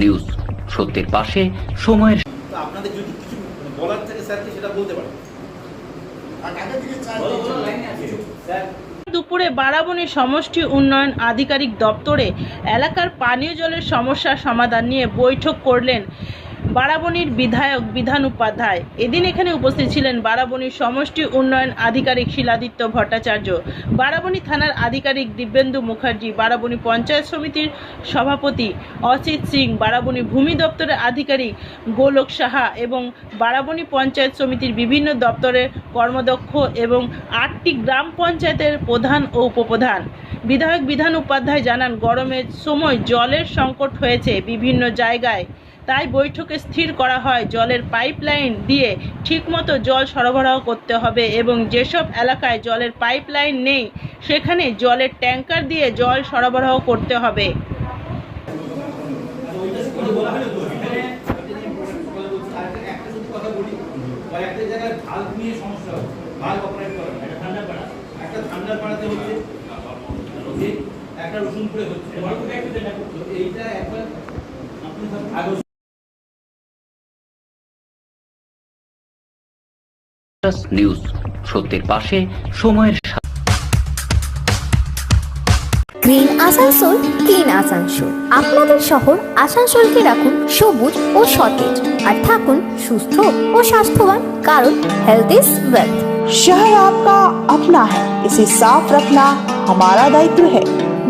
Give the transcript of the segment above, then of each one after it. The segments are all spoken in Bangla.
নিউজ। সত্যের পাশে সময়ের আপনাদের যদি কিছু বলার থাকে স্যারকে সেটা বলতে পারেন। দুপুরে বারাবণী সমষ্টি উন্নয়ন আধিকারিক দপ্তরে এলাকার পানীয় জলের সমস্যা সমাধান নিয়ে বৈঠক করলেন বারাবণীর বিধায়ক বিধান উপাধ্যায়। এদিন এখানে উপস্থিত ছিলেন বারাবণীর সমষ্টি উন্নয়ন আধিকারিক শিলাদিত্য ভট্টাচার্য, বারাবণী থানার আধিকারিক দিব্যেন্দু মুখার্জি, বারাবণী পঞ্চায়েত সমিতির সভাপতি অচিত সিং, বারাবণী ভূমি দপ্তরের আধিকারিক গোলক সাহা এবং বারাবণী পঞ্চায়েত সমিতির বিভিন্ন দপ্তরের কর্মদক্ষ এবং আটটি গ্রাম পঞ্চায়েতের প্রধান ও উপপ্রধান। বিধায়ক বিধান উপাধ্যায় জানান গরমের সময় জলের সংকট হয়েছে বিভিন্ন জায়গায় তাই বৈঠকে স্থির করা হয়, জলের পাইপলাইন দিয়ে ঠিকমতো জল সরবরাহ করতে হবে এবং যেসব এলাকায় জলের পাইপলাইন নেই, সেখানে জলের ট্যাঙ্কার দিয়ে জল সরবরাহ করতে হবে একটা জায়গায় নিয়ে সমস্যা অপারেট করে। একটা ঠান্ডা পাড়া, একটা ঠান্ডার পাড়াতে হচ্ছে? একটা রসুনপুরে হচ্ছে তো এইটা একবার আপনি সব আগে নিউজ সত্যের পাশে সময়ের গ্রিন আসানসোল ক্লিন আসানসোল আপনাদের শহর আসানসোলকে রাখুন সবুজ ও সতেজ আর থাকুন সুস্থ ও স্বাস্থ্যবান কারণ হেলথ ইজ ওয়েলথ शहर आपका अपना है इसे साफ रखना हमारा दायित्व है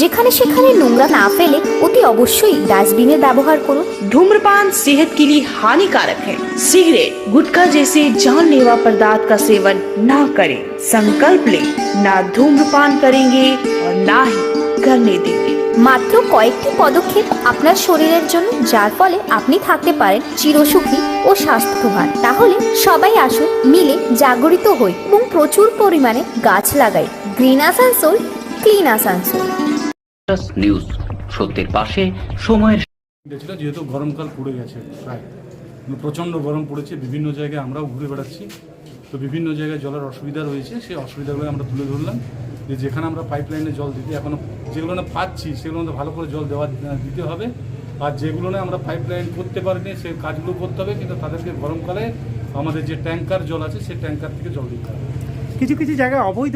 যেখানে সেখানে নোংরা না ফেলে অতি অবশ্যই ডাস্টবিনের ব্যবহার করুন धूम्रपान सेहत के लिए हानिकारक है सिगरेट गुटखा जैसे जानलेवा पदार्थ का सेवन न करें संकल्प ले न धूम्रपान करेंगे और न ही करने देंगे মাত্র কয়েকটি পদক্ষেপ আপনার শরীরের জন্য যার ফলে আপনি থাকতে পারেন চিরসুখী ও স্বাস্থ্যবান তাহলে সবাই আসুন মিলে জাগরিত হই এবং প্রচুর পরিমাণে গাছ লাগাই green Asansol clean Asansol News সত্যের পাশে সময়ের গেছিল যেহেতু গরমকাল পড়ে গেছে প্রায়। মানে প্রচণ্ড গরম পড়েছে বিভিন্ন জায়গায় আমরাও ঘুরে বেড়াচ্ছি। তো বিভিন্ন জায়গায় জলের অসুবিধা রয়েছে সেই অসুবিধাগুলো আমরা তুলে ধরলাম। যে যেখানে আমরা পাইপ লাইনে জল দিতে এখনও যেগুলো না পাচ্ছি সেগুলো আমাদের ভালো করে জল দেওয়া দিতে হবে। আর যেগুলো না আমরা পাইপ লাইন করতে পারিনি সেই কাজগুলো করতে হবে কিন্তু তাদেরকে গরমকালে আমাদের যে ট্যাঙ্কার জল আছে সেই ট্যাঙ্কার থেকে জল দিতে হবে। কিছু কিছু জায়গায় অবৈধ